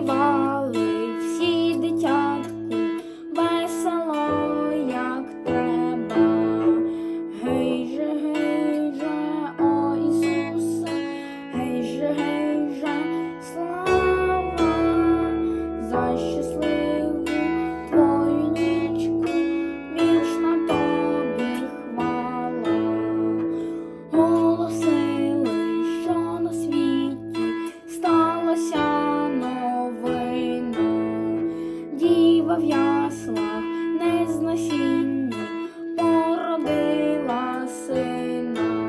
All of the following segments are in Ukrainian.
Viva. яслах незносінні породила сина,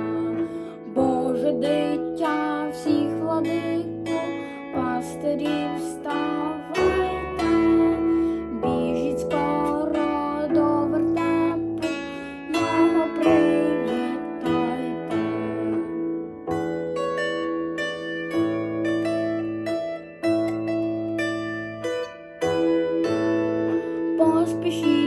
Боже дитя всіх владику, пастирів став. species.